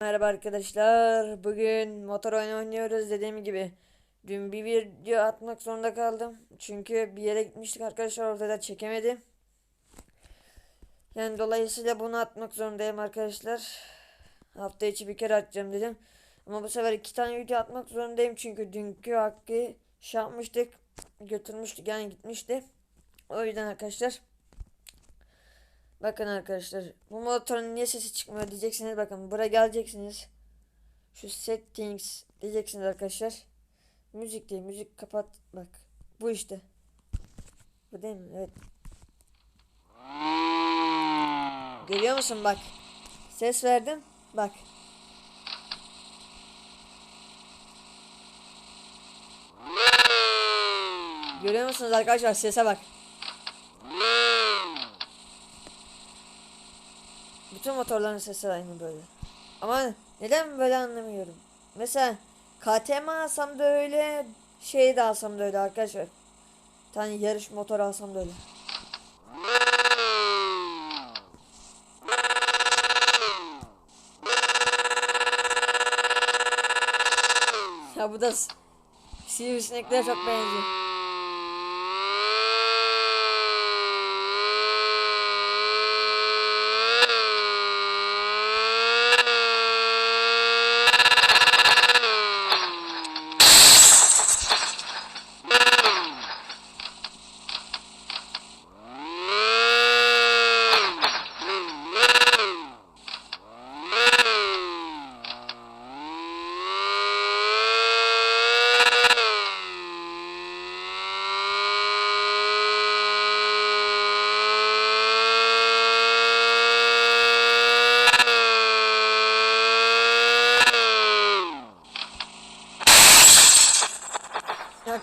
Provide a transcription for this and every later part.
Merhaba arkadaşlar. Bugün motor oyunu oynuyoruz dediğim gibi. Dün bir video atmak zorunda kaldım. Çünkü bir yere gitmiştik arkadaşlar orada da çekemedim. Yani dolayısıyla bunu atmak zorundayım arkadaşlar. Hafta içi bir kere atacağım dedim. Ama bu sefer iki tane video atmak zorundayım. Çünkü dünkü hakkı şey yapmıştık. Götürmüştük yani gitmişti. O yüzden arkadaşlar. Bakın arkadaşlar bu motorun niye sesi çıkmıyor diyeceksiniz. Bakın buraya geleceksiniz. Şu settings diyeceksiniz arkadaşlar. Müzik değil müzik kapat. Bak bu işte. Bu değil mi? Evet. Görüyor musun? Bak. Ses verdim. Bak. Görüyor musunuz arkadaşlar? Sese bak motorların sesi aynı böyle. Ama neden böyle anlamıyorum. Mesela KTM alsam da öyle, şey de alsam da öyle arkadaşlar. Bir tane yarış motor alsam da öyle. Ya bu da s- sivrisineklere çok benziyor.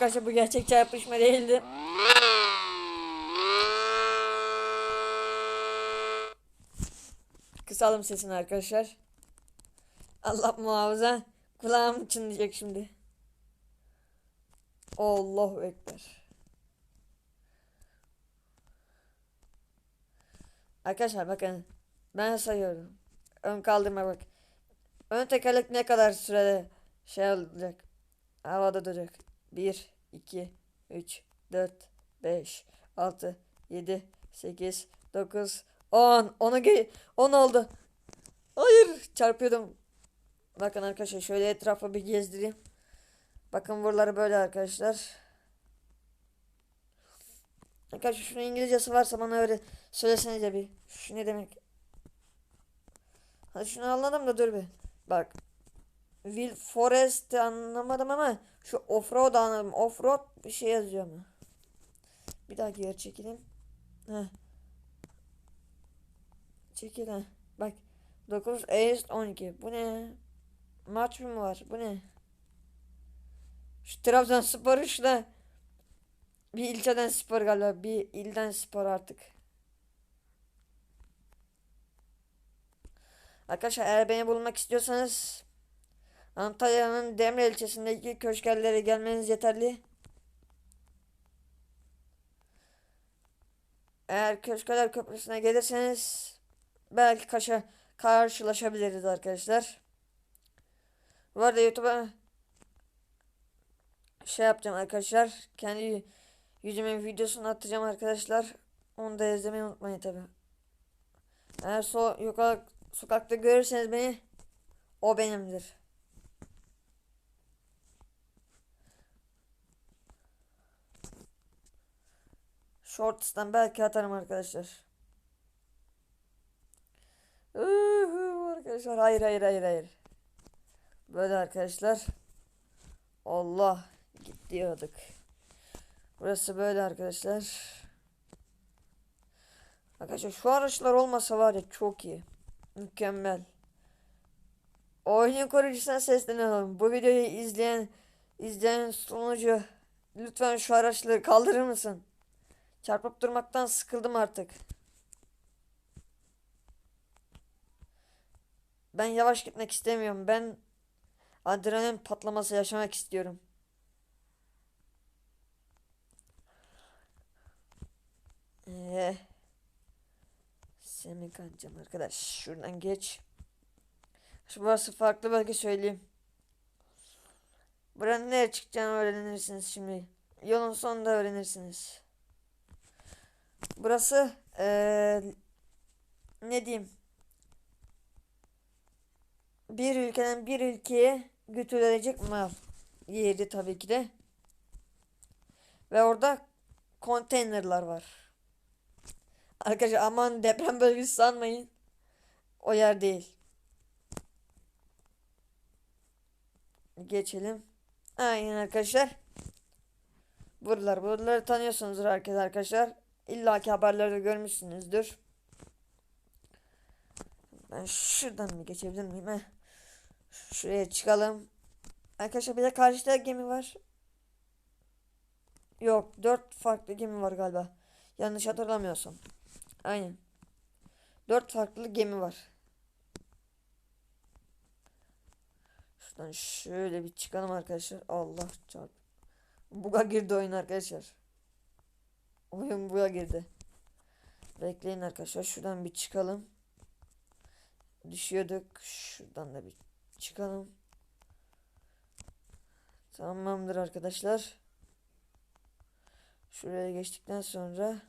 Arkadaşlar bu gerçek çarpışma değildi. Kısalım sesini arkadaşlar. Allah muhafaza. Kulağım çınlayacak şimdi. Allahu Ekber. Arkadaşlar bakın. Ben sayıyorum. Ön kaldırma bak. Ön tekerlek ne kadar sürede şey olacak. Havada duracak. 1, 2, 3, 4, 5, 6, 7, 8, 9, 10. 10'u ge 10 oldu. Hayır çarpıyordum. Bakın arkadaşlar şöyle etrafa bir gezdireyim. Bakın buraları böyle arkadaşlar. Arkadaşlar şunun İngilizcesi varsa bana öyle söylesenize bir. Şu ne demek? Hadi şunu anladım da dur bir. Bak. Will Forest anlamadım ama şu offroad anladım. Offroad bir şey yazıyor mu? Bir daha geri çekeyim. Heh. Çekil ha. Bak. 9 East 12. Bu ne? Maç mı var? Bu ne? Şu Trabzonspor işte. Bir ilçeden spor galiba. Bir ilden spor artık. Arkadaşlar eğer beni bulmak istiyorsanız Antalya'nın Demre ilçesindeki köşkerlere gelmeniz yeterli. Eğer Köşkeler Köprüsü'ne gelirseniz belki kaşa karşılaşabiliriz arkadaşlar. Bu arada YouTube'a şey yapacağım arkadaşlar. Kendi yüzümün videosunu atacağım arkadaşlar. Onu da izlemeyi unutmayın tabi. Eğer so yukarı sokakta görürseniz beni o benimdir. Shorts'tan belki atarım arkadaşlar. Uhu, arkadaşlar hayır hayır hayır hayır. Böyle arkadaşlar. Allah gidiyorduk. Burası böyle arkadaşlar. Arkadaşlar şu araçlar olmasa var ya çok iyi. Mükemmel. Oyun kurucusuna sesleniyorum. Bu videoyu izleyen izleyen sunucu lütfen şu araçları kaldırır mısın? Çarpıp durmaktan sıkıldım artık. Ben yavaş gitmek istemiyorum. Ben adrenalin patlaması yaşamak istiyorum. Eee. Semi kancam arkadaş. Şuradan geç. Şu burası farklı bölge söyleyeyim. Buranın nereye çıkacağını öğrenirsiniz şimdi. Yolun sonunda öğrenirsiniz. Burası eee, ne diyeyim? Bir ülkeden bir ülkeye götürülecek mal yeri tabii ki de. Ve orada konteynerlar var. Arkadaşlar aman deprem bölgesi sanmayın. O yer değil. Geçelim. Aynen arkadaşlar. Buralar. Buraları tanıyorsunuzdur herkes arkadaşlar. İlla ki haberlerde görmüşsünüzdür. Ben şuradan mı geçebilir miyim? Heh. Şuraya çıkalım. Arkadaşlar bir de karşıda gemi var. Yok. Dört farklı gemi var galiba. Yanlış hatırlamıyorsam. Aynen. Dört farklı gemi var. Şuradan şöyle bir çıkalım arkadaşlar. Allah çarp. Buga girdi oyun arkadaşlar. Oyun buga girdi. Bekleyin arkadaşlar. Şuradan bir çıkalım. Düşüyorduk. Şuradan da bir çıkalım. Tamamdır arkadaşlar. Şuraya geçtikten sonra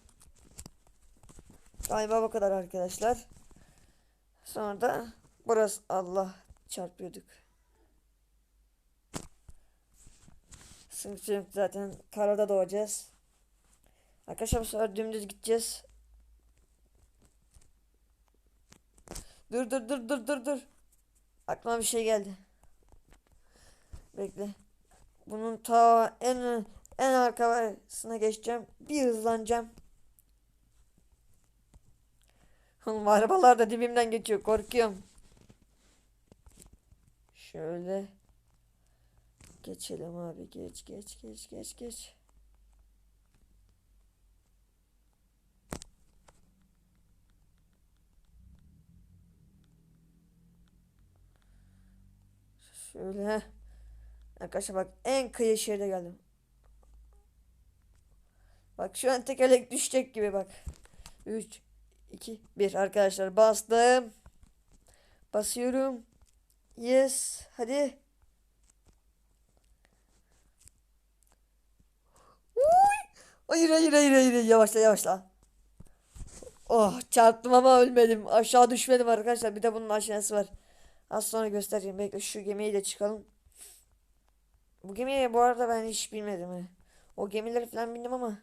galiba bu kadar arkadaşlar. Sonra da burası Allah çarpıyorduk. Yok zaten karada doğacağız. Arkadaşlar bu sefer dümdüz gideceğiz. Dur dur dur dur dur dur. Aklıma bir şey geldi. Bekle. Bunun ta en en arkasına geçeceğim. Bir hızlanacağım. Oğlum arabalar da dibimden geçiyor. Korkuyorum. Şöyle. Geçelim abi. Geç geç geç geç geç. Şöyle. Arkadaşlar bak en kıyı şeride geldim. Bak şu an tekerlek düşecek gibi bak. 3 2 1 arkadaşlar bastım. Basıyorum. Yes. Hadi. Hayır hayır hayır hayır yavaşla yavaşla. Oh çarptım ama ölmedim. Aşağı düşmedim arkadaşlar. Bir de bunun aşağısı var. Az sonra göstereyim. Bekle şu gemiyi de çıkalım. Bu gemiyi bu arada ben hiç bilmedim. O gemileri falan bildim ama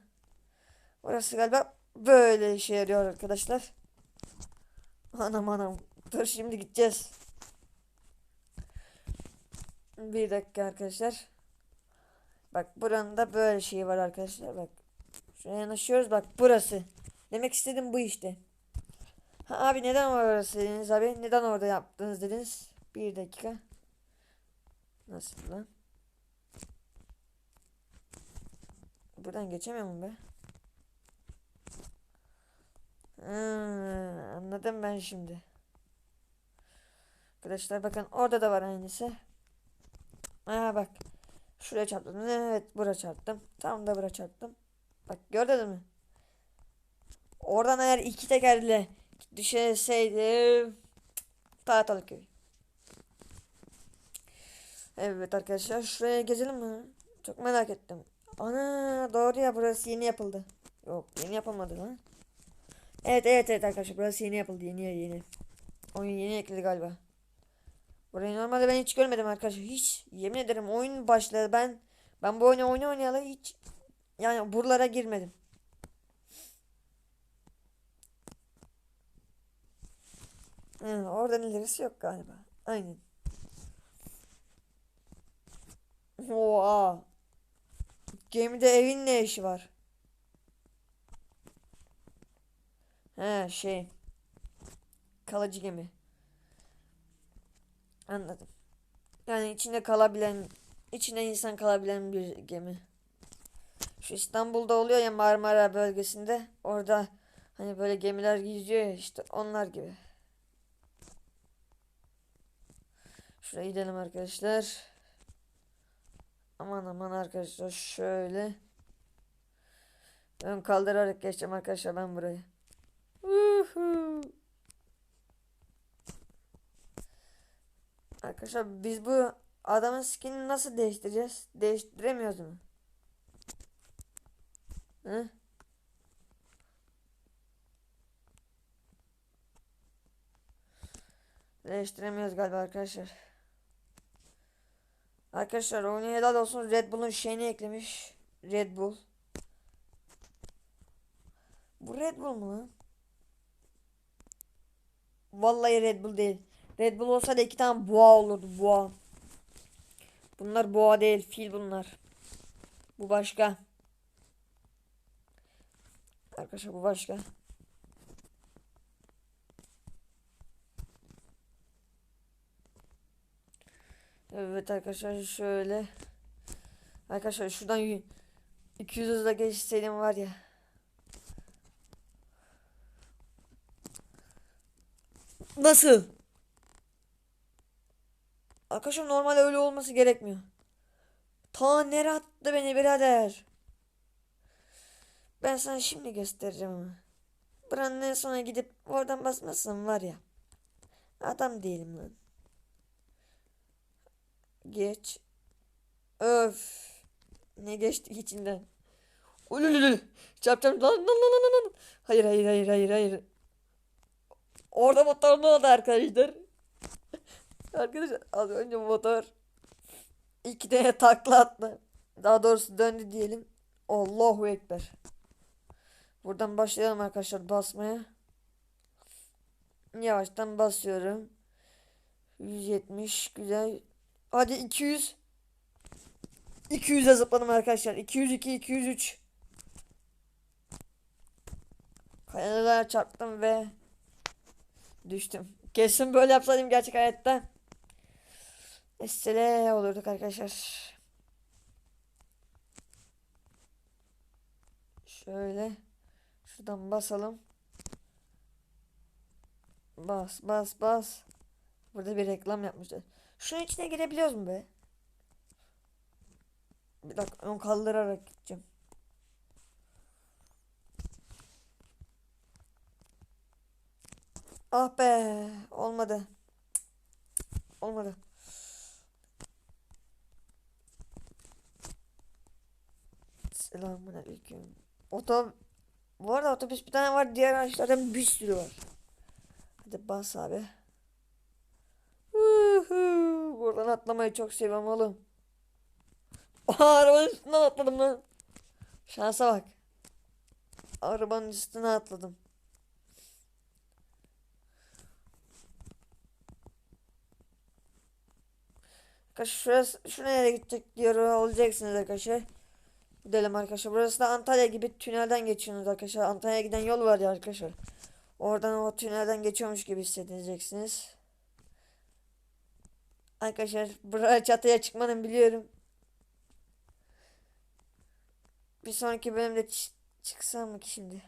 Orası galiba böyle işe yarıyor arkadaşlar. Anam anam. Dur şimdi gideceğiz. Bir dakika arkadaşlar. Bak buranın da böyle şeyi var arkadaşlar. Bak. Şuraya yanaşıyoruz. Bak burası. Demek istedim bu işte. Abi neden orası dediniz abi? Neden orada yaptınız dediniz? Bir dakika. Nasıl lan? Buradan geçemiyor muyum be? Ha, anladım ben şimdi. Arkadaşlar bakın orada da var aynısı. Aa bak. Şuraya çarptım. Evet buraya çarptım. Tam da buraya çarptım. Bak gördün mü? Oradan eğer iki tekerle düşeseydim tahtalı köy. Evet arkadaşlar şuraya gezelim mi? Çok merak ettim. Ana doğru ya burası yeni yapıldı. Yok yeni yapılmadı lan. Evet evet evet arkadaşlar burası yeni yapıldı yeni yeni. Oyun yeni ekledi galiba. Burayı normalde ben hiç görmedim arkadaşlar. Hiç yemin ederim oyun başladı. Ben ben bu oyunu oyna oynayalı hiç yani buralara girmedim. Hı, oradan ilerisi yok galiba. Aynen. Oha. Gemide evin ne işi var? He şey. Kalıcı gemi. Anladım. Yani içinde kalabilen, içinde insan kalabilen bir gemi. Şu İstanbul'da oluyor ya Marmara bölgesinde. Orada hani böyle gemiler yüzüyor ya işte onlar gibi. Şuraya gidelim arkadaşlar. Aman aman arkadaşlar şöyle. Ön kaldırarak geçeceğim arkadaşlar ben burayı. Uhu. Arkadaşlar biz bu adamın skinini nasıl değiştireceğiz? Değiştiremiyoruz mu? Hı? Değiştiremiyoruz galiba arkadaşlar. Arkadaşlar oyuna helal olsun Red Bull'un şeyini eklemiş. Red Bull. Bu Red Bull mu lan? Vallahi Red Bull değil. Red Bull olsa da iki tane boğa olurdu boğa. Bunlar boğa değil fil bunlar. Bu başka. Arkadaşlar bu başka. Evet arkadaşlar şöyle. Arkadaşlar şuradan y- 200 hızla geçseydim var ya. Nasıl? Arkadaşlar normalde öyle olması gerekmiyor. Ta nereye attı beni birader? Ben sana şimdi göstereceğim ama. Buranın en sona gidip oradan basmazsam var ya. Adam değilim lan. Geç. Öf. Ne geçti içinden. Ulululu. Çarpacağım. Lan lan lan lan lan. Hayır hayır hayır hayır hayır. Orada motor ne oldu arkadaşlar? Arkadaşlar az önce motor iki tane takla attı. Daha doğrusu döndü diyelim. Allahu Ekber. Buradan başlayalım arkadaşlar basmaya. Yavaştan basıyorum. 170 güzel. Hadi 200. 200'e zıpladım arkadaşlar. 202, 203. Kayalara çarptım ve düştüm. Kesin böyle yapsaydım gerçek hayatta. Estele olurduk arkadaşlar. Şöyle. Şuradan basalım. Bas bas bas. Burada bir reklam yapmışlar. Şunun içine girebiliyoruz mu be? Bir dakika ön kaldırarak gideceğim. Ah be olmadı. Olmadı. Selamun aleyküm. Otom Bu arada otobüs bir tane var. Diğer araçlardan bir sürü var. Hadi bas abi. Huhu, Buradan atlamayı çok seviyorum oğlum. Oha arabanın üstünden atladım lan. Şansa bak. Arabanın üstüne atladım. Arkadaşlar şurası, şuraya gidecek diyor olacaksınız arkadaşlar. Gidelim arkadaşlar. Burası da Antalya gibi tünelden geçiyorsunuz arkadaşlar. Antalya'ya giden yol var ya arkadaşlar. Oradan o tünelden geçiyormuş gibi hissedeceksiniz. Arkadaşlar buraya çatıya çıkmanın biliyorum. Bir sonraki bölümde çıksam mı ki şimdi?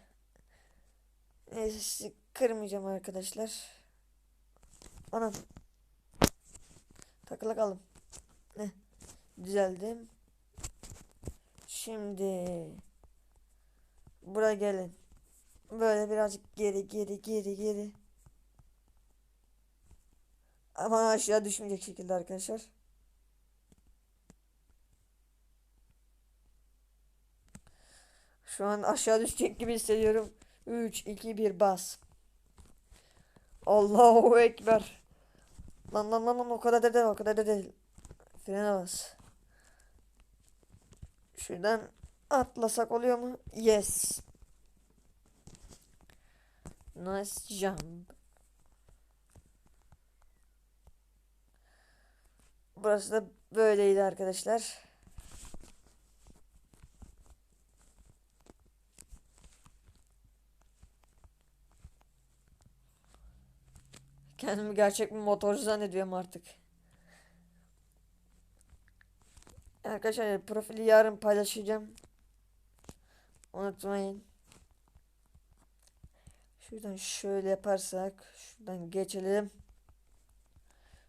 Neyse sizi kırmayacağım arkadaşlar. Anam. Takıla kaldım. Ne? Düzeldim. Şimdi buraya gelin. Böyle birazcık geri geri geri geri. Ama aşağı düşmeyecek şekilde arkadaşlar. Şu an aşağı düşecek gibi hissediyorum. 3, 2, 1 bas. Allahu Ekber. Lan lan lan lan o kadar da değil o kadar da değil. Frene bas. Şuradan atlasak oluyor mu? Yes. Nice jump. Burası da böyleydi arkadaşlar. Kendimi gerçek bir motorcu zannediyorum artık. Arkadaşlar profili yarın paylaşacağım. Unutmayın. Şuradan şöyle yaparsak şuradan geçelim.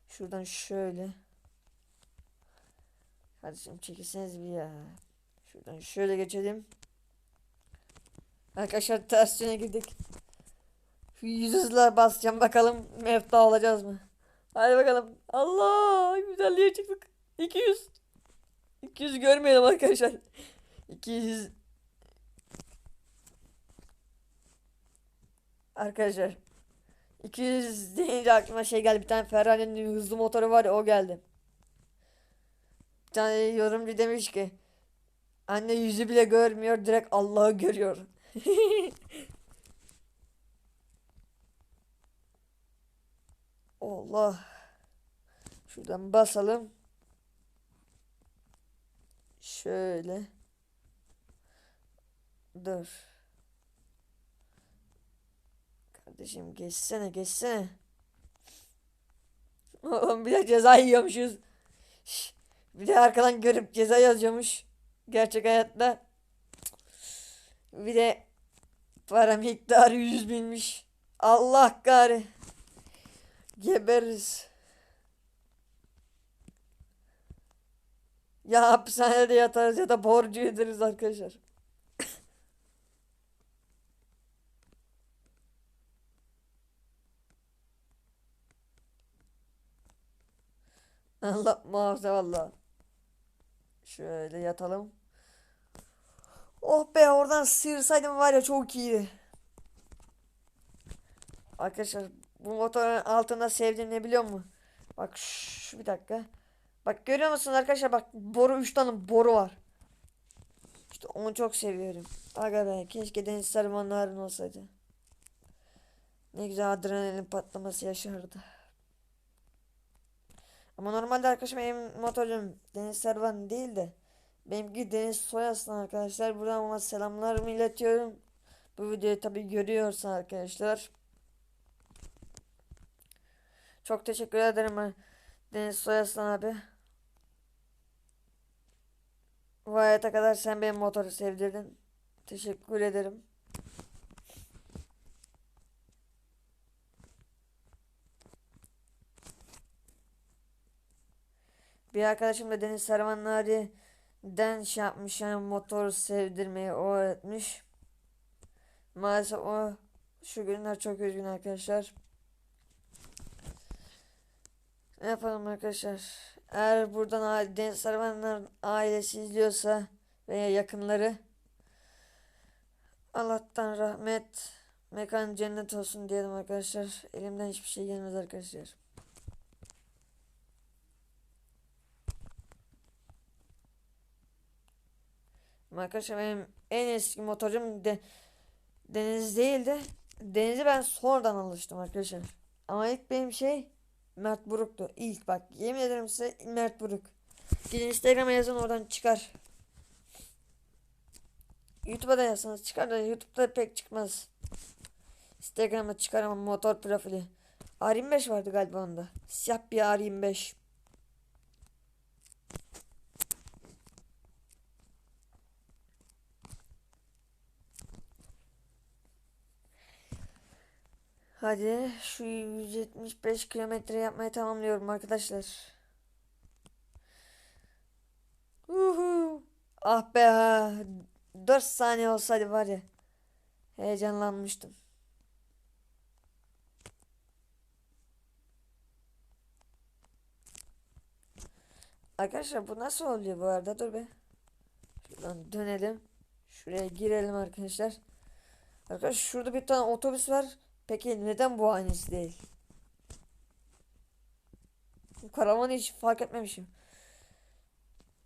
Şuradan şöyle. Kardeşim çekilseniz bir ya. Şuradan şöyle geçelim. Arkadaşlar ters yöne girdik. Yüz hızla basacağım bakalım mefta olacağız mı? Hadi bakalım. Allah güzelliğe çıktık. 200. 200 görmeyelim arkadaşlar. 200. Arkadaşlar. 200 deyince aklıma şey geldi. Bir tane Ferrari'nin hızlı motoru var ya o geldi. Tane yorumcu demiş ki Anne yüzü bile görmüyor direkt Allah'ı görüyor. Allah. Şuradan basalım. Şöyle. Dur. Kardeşim geçsene geçsene. Oğlum bir de ceza yiyormuşuz. Şş, Bir de arkadan görüp ceza yazıyormuş. Gerçek hayatta. Bir de para miktarı 100 binmiş. Allah gari. Geberiz. Ya hapishanede yatarız ya da borcu öderiz arkadaşlar. Allah muhafaza valla. Şöyle yatalım. Oh be oradan sıyırsaydım var ya çok iyiydi. Arkadaşlar bu motorun altında sevdiğim ne biliyor musun? Bak şu bir dakika. Bak görüyor musunuz arkadaşlar bak boru 3 tane boru var. İşte onu çok seviyorum. Aga be keşke deniz sarmanların olsaydı. Ne güzel adrenalin patlaması yaşardı. Ama normalde arkadaşım benim motorcum Deniz Servan değil de benimki Deniz Soyaslan arkadaşlar. Buradan ona selamlarımı iletiyorum. Bu videoyu tabi görüyorsan arkadaşlar. Çok teşekkür ederim Deniz Soyaslan abi. Bu hayata kadar sen benim motoru sevdirdin. Teşekkür ederim. Bir arkadaşım da Deniz Servanlari'den şey yapmış yani motor sevdirmeyi o öğretmiş. Maalesef o şu günler çok üzgün arkadaşlar. Ne yapalım arkadaşlar? Eğer buradan Deniz Servanlar ailesi izliyorsa veya yakınları Allah'tan rahmet mekan cennet olsun diyelim arkadaşlar. Elimden hiçbir şey gelmez arkadaşlar. Arkadaşlar benim en eski motorum de, Deniz değildi. Deniz'i ben sonradan alıştım arkadaşlar. Ama ilk benim şey Mert Buruk'tu. İlk bak yemin ederim size Mert Buruk. Gidin Instagram'a yazın oradan çıkar. YouTube'a da yazsanız çıkar da YouTube'da pek çıkmaz. Instagram'da çıkar ama motor profili. R25 vardı galiba onda. Siyah bir R25. Hadi şu 175 kilometre yapmayı tamamlıyorum arkadaşlar. Uhu. Ah be ha. 4 saniye olsaydı var ya. Heyecanlanmıştım. Arkadaşlar bu nasıl oluyor bu arada? Dur be. Şuradan dönelim. Şuraya girelim arkadaşlar. Arkadaşlar şurada bir tane otobüs var. Peki neden bu aynısı değil? Bu karavanı hiç fark etmemişim.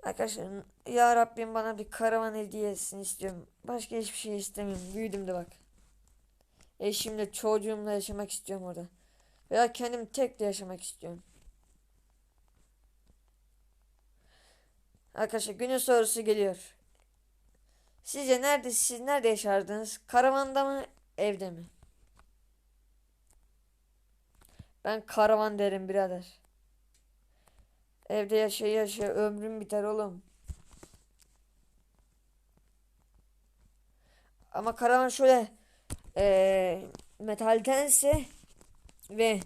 Arkadaşlar ya Rabbim bana bir karavan hediye etsin istiyorum. Başka hiçbir şey istemiyorum. Büyüdüm de bak. Eşimle çocuğumla yaşamak istiyorum orada. Veya kendim tek de yaşamak istiyorum. Arkadaşlar günün sorusu geliyor. Sizce nerede siz nerede yaşardınız? Karavanda mı, evde mi? Ben karavan derim birader. Evde yaşa yaşa ömrüm biter oğlum. Ama karavan şöyle eee metaldense ve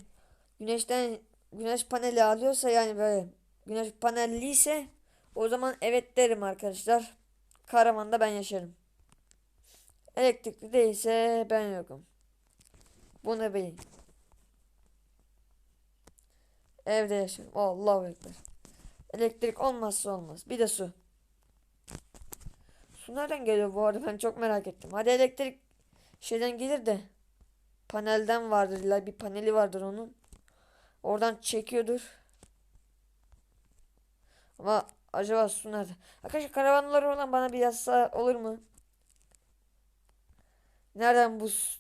güneşten güneş paneli alıyorsa yani böyle güneş panelliyse o zaman evet derim arkadaşlar. Karavanda ben yaşarım. Elektrikli değilse ben yokum. Bunu bilin. Evde yaşıyorum. Allahu Ekber. Elektrik olmazsa olmaz. Bir de su. Su nereden geliyor bu arada ben çok merak ettim. Hadi elektrik şeyden gelir de panelden vardır illa bir paneli vardır onun. Oradan çekiyordur. Ama acaba su nerede? Arkadaşlar karavanları olan bana bir yazsa olur mu? Nereden bu su-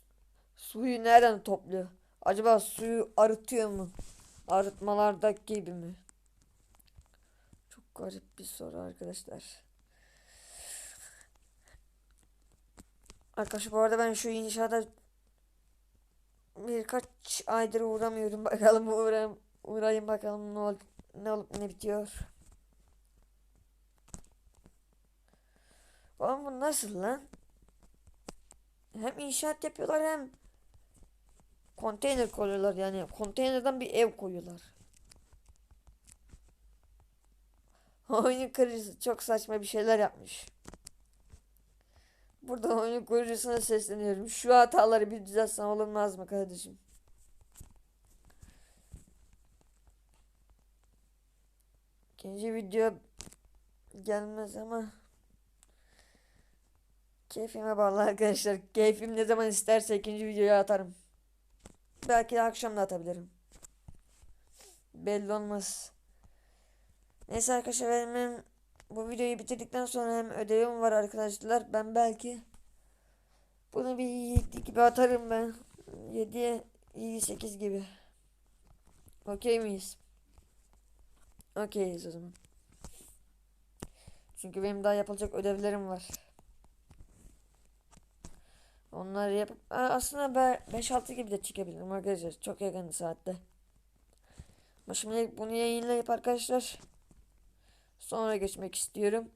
suyu nereden topluyor? Acaba suyu arıtıyor mu? Arıtmalardaki gibi mi? Çok garip bir soru arkadaşlar. Arkadaşlar bu arada ben şu inşaata birkaç aydır uğramıyorum. Bakalım uğrayayım, uğrayayım bakalım ne, ol, ne olup ne bitiyor. Oğlum bu nasıl lan? Hem inşaat yapıyorlar hem konteyner koyuyorlar yani konteynerden bir ev koyuyorlar. Oyunun kurucusu çok saçma bir şeyler yapmış. Burada oyunun kurucusuna sesleniyorum. Şu hataları bir düzeltsen olmaz mı kardeşim? İkinci video gelmez ama keyfime bağlı arkadaşlar. Keyfim ne zaman isterse ikinci videoyu atarım. Belki de akşam da atabilirim. Belli olmaz. Neyse arkadaşlar benim bu videoyu bitirdikten sonra hem ödevim var arkadaşlar. Ben belki bunu bir 7 gibi atarım ben. 7'ye 7 8 gibi. Okey miyiz? Okeyiz o zaman. Çünkü benim daha yapılacak ödevlerim var. Onları yapıp aslında ben 5-6 gibi de çıkabilirim arkadaşlar. Çok yakın saatte. Ama şimdi bunu yayınlayıp arkadaşlar sonra geçmek istiyorum.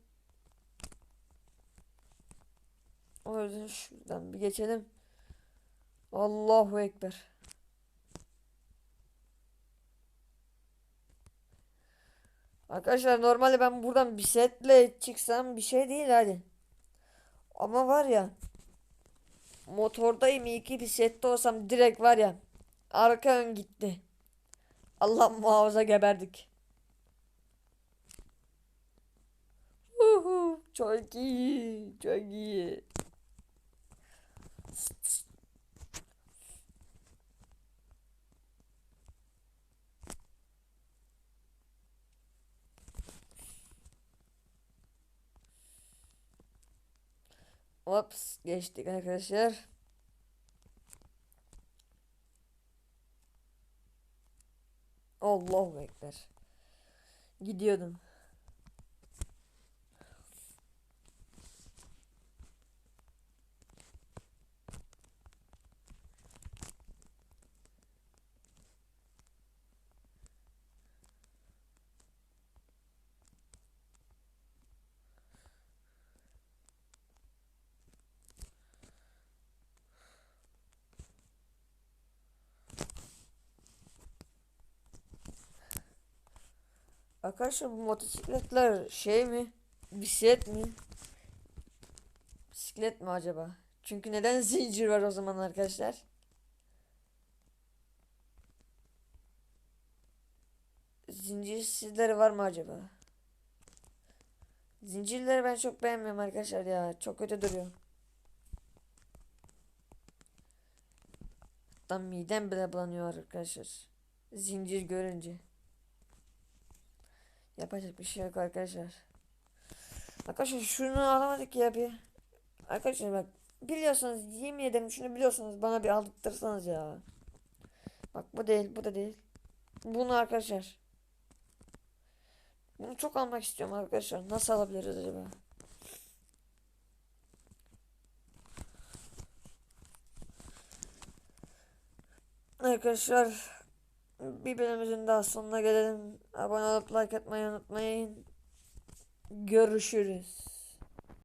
O yüzden şuradan bir geçelim. Allahu Ekber. Arkadaşlar normalde ben buradan bisikletle çıksam bir şey değil hadi. Ama var ya motordayım iyi ki bisiklette olsam direkt var ya arka ön gitti. Allah muhafaza geberdik. Uhu, çok iyi, çok iyi. Ops geçtik arkadaşlar. Allahu Ekber. Gidiyordum. Arkadaşlar bu motosikletler şey mi? Bisiklet mi? Bisiklet mi acaba? Çünkü neden zincir var o zaman arkadaşlar? Zincirsizleri var mı acaba? Zincirleri ben çok beğenmiyorum arkadaşlar ya. Çok kötü duruyor. Hatta midem bile bulanıyor arkadaşlar. Zincir görünce. Yapacak bir şey yok arkadaşlar. Arkadaşlar şunu alamadık ya bir. Arkadaşlar bak biliyorsanız yemin ederim şunu biliyorsanız bana bir aldırtırsanız ya. Bak bu değil bu da değil. Bunu arkadaşlar. Bunu çok almak istiyorum arkadaşlar. Nasıl alabiliriz acaba? Arkadaşlar bir bölümümüzün daha sonuna gelelim. Abone olup like atmayı unutmayın. Görüşürüz.